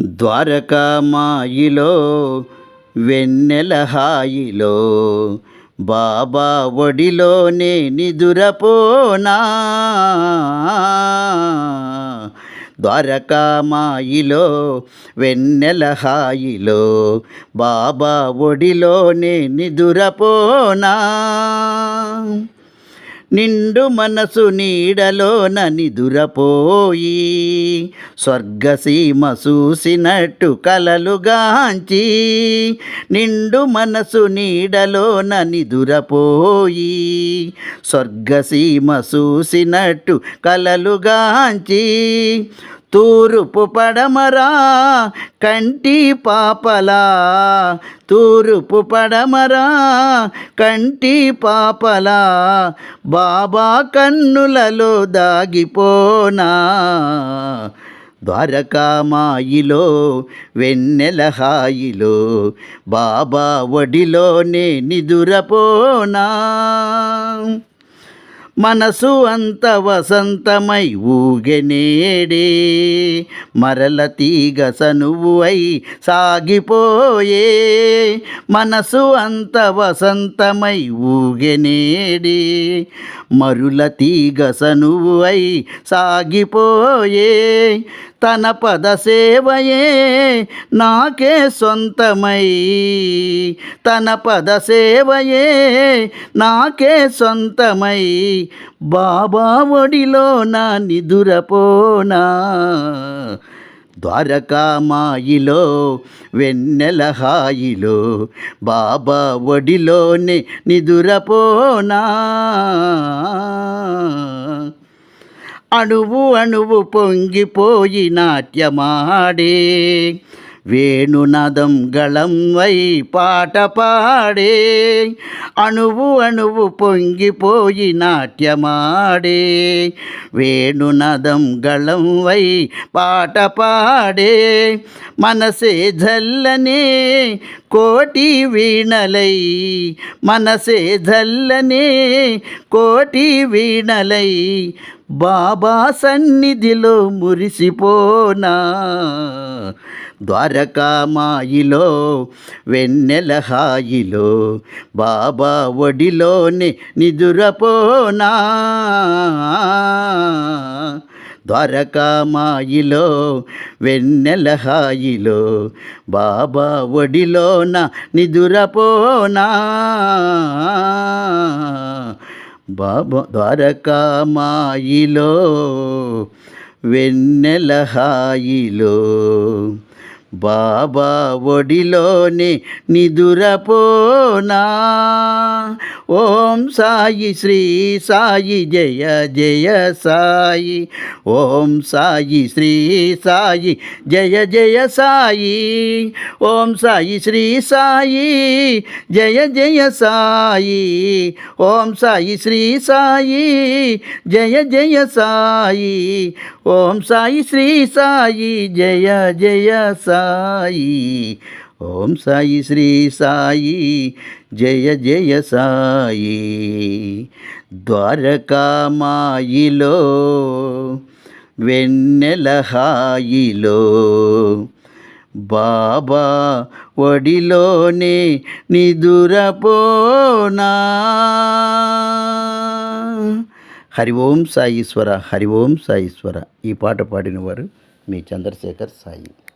ద్వారకామాయిలో వెన్నెల హాయిలో బాబా ఒడిలోనే నిదురపోనా? ద్వారకామాయిలో వెన్నెల హాయిలో బాబా ఒడిలోనే నిదురపోనా? నిండు మనసు నీడలోన నిదురపోయి స్వర్గసీమ చూసినట్టు కలలుగాంచి నిండు మనసు నీడలోన నిదురపోయి స్వర్గసీమ చూసినట్టు కలలుగాంచి తూరుపు పడమరా కంటి పాపలా. తూరుపు పడమరా కంటి పాపలా. బాబా కన్నులలో దాగిపోనా. ద్వారకామాయిలో వెన్నెల హాయిలో బాబా ఒడిలోనే నిదురపోనా. మనసు అంత వసంతమై ఊగెనేడే మరల తీగ సనువు అయి సాగిపోయే. మనసు అంత వసంతమై ఊగెనేడే మరుల తీగ సనువు అయి సాగిపోయే. తన పద సేవయే నాకే సొంతమై. తన పద సేవయే నాకే సొంతమై. బాబా ఒడిలో నా నిదురపోనా? ద్వారకామాయిలో వెన్నెల హాయిలో బాబా ఒడిలోనే నిదురపోనా? అణువు అణువు పొంగిపోయి నాట్యమాడే వేణునదం గళం వై పాట పాడే. అణువు అణువు పొంగిపోయి నాట్యమాడే. వేణునదం గళం వై పాట పాడే. మనసే జల్లనే కోటి వీణలై. మనసే జల్లనే కోటి వీణలై. బాబా సన్నిధిలో మురిసిపోనా? ద్వారకామాయిలో వెన్నెల హాయిలో బాబా ఒడిలోనే నిదురపోనా? ద్వారకామాయిలో వెన్నెల హాయిలో బాబా ఒడిలోన నిదురపోనా? బాబా ద్వారకామాయిలో వెన్నెల హాయిలో. బాబా ఒడిలోని నిదురపోనా? ఓం సాయి శ్రీ సాయి జయ జయ సాయి. ఓం సాయి శ్రీ సాయి జయ జయ సాయి. ఓం సాయి శ్రీ సాయి జయ జయ సాయి. ఓం సాయి శ్రీ సాయి జయ జయ సాయి. ఓం సాయి శ్రీ సాయి జయ జయ సాయి. సాయి. ఓం సాయి శ్రీ సాయి. జయ జయ సాయి. ద్వారకామాయిలో వెన్నెల హాయిలో బాబా ఒడిలోనే నిదురపోనా? హరి ఓం సాయిశ్వర హరి ఓం సాయిశ్వర ఈ పాట పాడినవారు మీ చంద్రశేఖర్ సాయి.